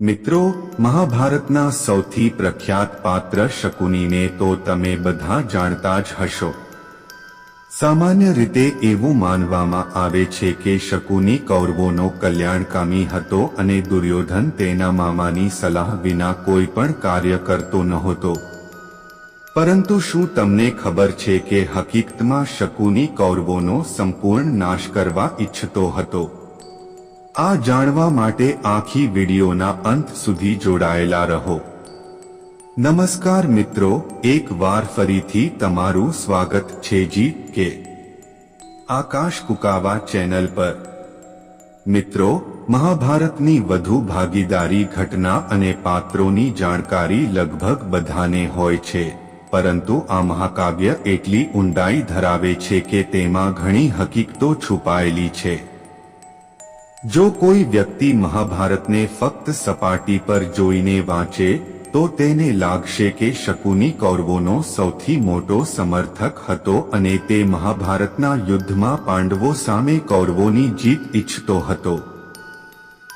મિત્રો, મહાભારતના સૌથી પ્રખ્યાત પાત્ર શકુનીને તો તમે બધા જાણતા જ હશો. સામાન્ય રીતે એવું માનવામાં આવે છે કે શકુની કૌરવોનો કલ્યાણકામી હતો અને દુર્યોધન તેના મામાની સલાહ વિના કોઈ પણ કાર્ય કરતો નહોતો. પરંતુ શું તમને ખબર છે કે હકીકતમાં શકુની કૌરવોનો સંપૂર્ણ નાશ કરવા ઈચ્છતો હતો? આ જાણવા માટે આખી વિડીયોના અંત સુધી જોડાયેલા રહો. નમસ્કાર મિત્રો, એક વાર ફરીથી તમારું સ્વાગત છે જી કે. આકાશ કુકાવા ચેનલ પર. મિત્રો, મહાભારતની વધુ ભાગીદારી ઘટના અને પાત્રોની જાણકારી લગભગ બધાને હોય છે, પરંતુ આ મહાકાવ્ય એટલી ઊંડાઈ ધરાવે છે કે તેમાં ઘણી હકીકતો છુપાયેલી છે. જો કોઈ વ્યક્તિ મહાભારતને ફક્ત સપાટી પર જોઈને વાંચે, તો તેને લાગશે કે શકુની કૌરવોનો સૌથી મોટો સમર્થક હતો અને તે મહાભારતના યુદ્ધમાં પાંડવો સામે કૌરવોની જીત ઈચ્છતો હતો.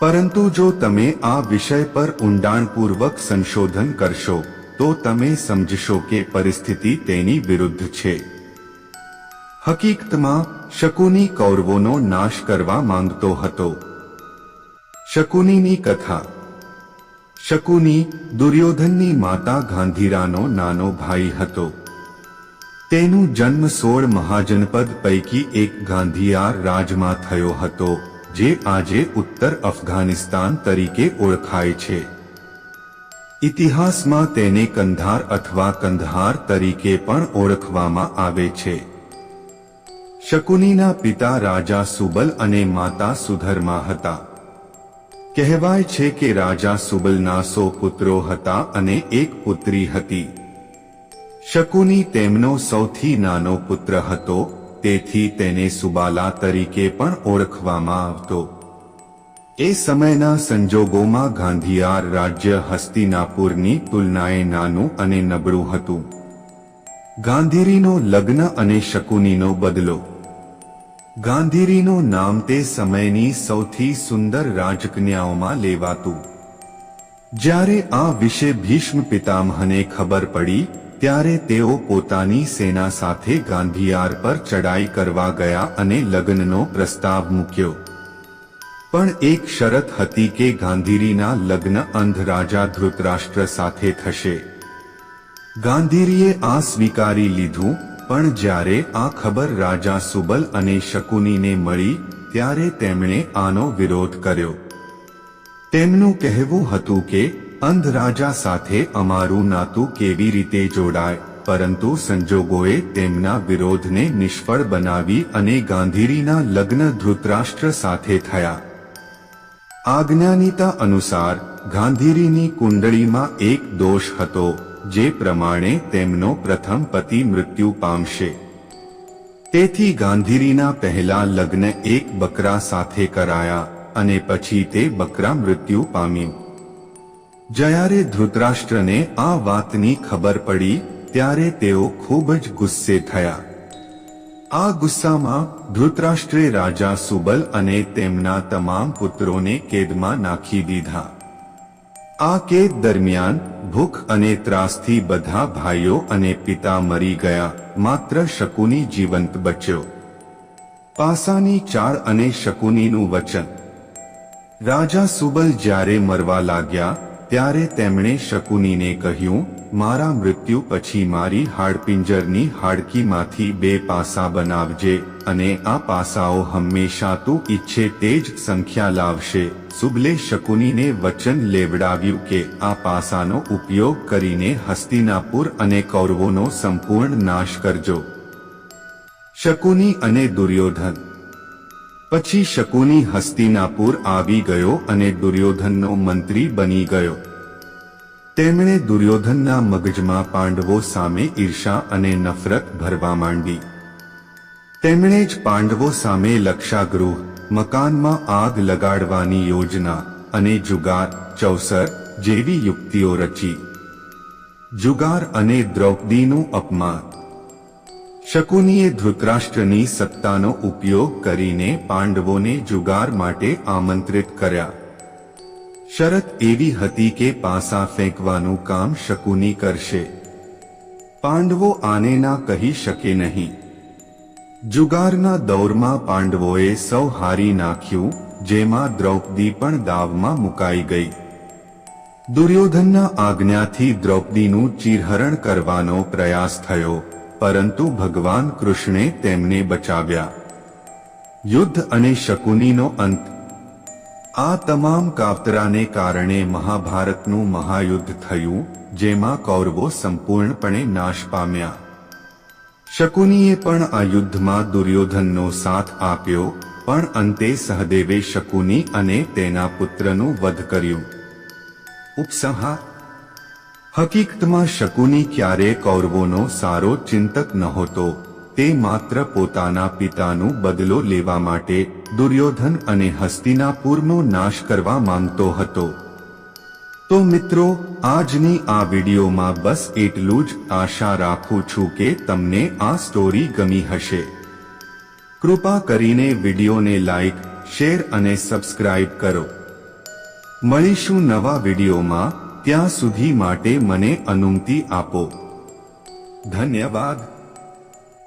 પરંતુ જો તમે આ વિષય પર ઊંડાણપૂર્વક સંશોધન કરશો, તો તમે સમજશો કે પરિસ્થિતિ તેની વિરુદ્ધ છે. હકીકતમાં શકુની કૌરવોનો નાશ કરવા માંગતો હતો. શકુનીની કથા. શકુની દુર્યોધનની માતા ગાંધીરાનો નાનો ભાઈ હતો. તેનું જન્મ સોળ મહાજનપદ પૈકી એક ગાંધીયાર રાજમાં થયો હતો, જે આજે ઉત્તર અફઘાનિસ્તાન તરીકે ઓળખાય છે. ઇતિહાસમાં તેને કંધાર અથવા કંધાર તરીકે પણ ઓળખવામાં આવે છે. શકુનીના પિતા રાજા સુબલ અને માતા સુધર્મા હતા. કહેવાય છે કે રાજા સુબલના સો પુત્રો હતા અને એક પુત્રી હતી. શકુની તેમનો સૌથી નાનો પુત્ર હતો, તેથી તેને સુબાલા તરીકે પણ ઓળખવામાં આવતો. એ સમયના સંજોગોમાં ગાંધીયાર રાજ્ય હસ્તિનાપુરની તુલનાએ નાનું અને નબળું હતું. ગાંધીરીનો લગ્ન અને શકુનીનો બદલો ગાંધીરીનું નામ તે સમયની સૌથી સુંદર રાજકન્યાઓમાં લેવાતું. જ્યારે આ વિશે ભીષ્મ પિતામહને ખબર પડી, ત્યારે તેઓ પોતાની સેના સાથે ગાંધીયાર પર ચડાઈ કરવા ગયા અને લગ્નનો પ્રસ્તાવ મૂક્યો. પણ એક શરત હતી કે ગાંધીરીના લગ્ન અંધ રાજા ધૃતરાષ્ટ્ર સાથે થશે. ગાંધીરીએ આ સ્વીકારી લીધું પણ જ્યારે આ ખબર રાજા સુબલ અને શકુનીને મળી, ત્યારે તેમણે આનો વિરોધ કર્યો. તેમનું કહેવું હતું કે, અંધ રાજા સાથે અમારું નાતું કેવી રીતે જોડાય? પરંતુ સંજોગોએ તેમના વિરોધને નિષ્ફળ બનાવી અને ગાંધીરીના લગ્ન ધૃતરાષ્ટ્ર સાથે થયા. આજ્ઞાનીતા અનુસાર ગાંધીરીની કુંડળીમાં એક દોષ હતો. જે પ્રમાણે તેમનો પ્રથમ પતિ મૃત્યુ પામશે. તેથી ગાંધીરીના પહેલા લગ્ન એક બકરા સાથે કરાયા અને પછી તે બકરા મૃત્યુ પામ્યું. જ્યારે ધૃતરાષ્ટ્રને આ વાતની ખબર પડી, ત્યારે તેઓ ખૂબ જ ગુસ્સે થયા. આ ગુસ્સામાં ધૃતરાષ્ટ્રે રાજા સુબલ અને તેમના તમામ પુત્રોને કેદમાં નાખી દીધા. આ કેદ દરમિયાન ભૂખ અને ત્રાસથી બધા ભાઈઓ અને પિતા મરી ગયા, માત્ર શકુની જીવંત બચ્યો. પાસાની ચાળ અને શકુનીનું વચન. રાજા સુબલ જ્યારે મરવા લાગ્યા ત્યારે તેમણે શકુનીને કહ્યું, મારા મૃત્યુ પછી મારી હાડપિંજરની હાડકીમાંથી બે પાસા બનાવજે અને આ પાસાઓ હંમેશા તું ઈચ્છે તે જ સંખ્યા લાવશે. સુબલે શકુનીને વચન લેવડાવ્યું કે આ પાસાનો ઉપયોગ કરીને હસ્તિનાપુર અને કૌરવોનો સંપૂર્ણ નાશ કરજો. શકુની અને દુર્યોધન પછી શકુની હસ્તિનાપુર આવી ગયો અને દુર્યોધનનો મંત્રી બની ગયો. તેમણે દુર્યોધનના મગજમાં પાંડવો સામે ઈર્ષા અને નફરત ભરવા માંડી. તેમણે જ પાંડવો સામે લક્ષાગૃહ, મકાનમાં આગ લગાડવાની યોજના અને જુગાર, ચૌસર જેવી યુક્તિઓ રચી. જુગાર અને દ્રૌપદીનું અપમાન શકુનીએ ધૃતરાષ્ટ્રની સત્તાનો ઉપયોગ કરીને પાંડવોને જુગાર માટે આમંત્રિત કર્યા. શરત એવી હતી કે પાસા ફેંકવાનું કામ શકુની કરશે. પાંડવો આને ના કહી શકે નહીં. જુગારના દૌરમાં પાંડવોએ સૌ હારી નાખ્યું, જેમાં દ્રૌપદી પણ દાવમાં મુકાઈ ગઈ. દુર્યોધનના આજ્ઞાથી દ્રૌપદીનું ચીરહરણ કરવાનો પ્રયાસ થયો. પરંતુ ભગવાન કૃષ્ણે તેમને બચાવ્યા. યુદ્ધ અને શકુનીનો અંત. આ તમામ કાવતરાને કારણે મહાભારતનું મહાયુદ્ધ થયું, જેમાં કૌરવો સંપૂર્ણપણે નાશ પામ્યા. શકુનીએ પણ આ યુદ્ધમાં દુર્યોધનનો સાથ આપ્યો, પણ અંતે સહદેવે શકુની અને તેના પુત્રનું વધ કર્યું. ઉપસંહાર હકીકતમાં શકુની ક્યારે કૌરવોનો સારો ચિંતક નહોતો, તે માત્ર પોતાના પિતાનું બદલો લેવા માટે દુર્યોધન અને હસ્તિનાપુરનો નાશ કરવા માંગતો હતો. તો મિત્રો, આજની આ વિડીયોમાં બસ એટલું જ આશા રાખું છું કે તમને આ સ્ટોરી ગમી હશે. કૃપા કરીને વિડીયોને લાઈક શેર અને સબસ્ક્રાઇબ કરો. મળીશું નવા વિડીયોમાં. ત્યાં સુધી માટે મને અનુમતિ આપો. ધન્યવાદ.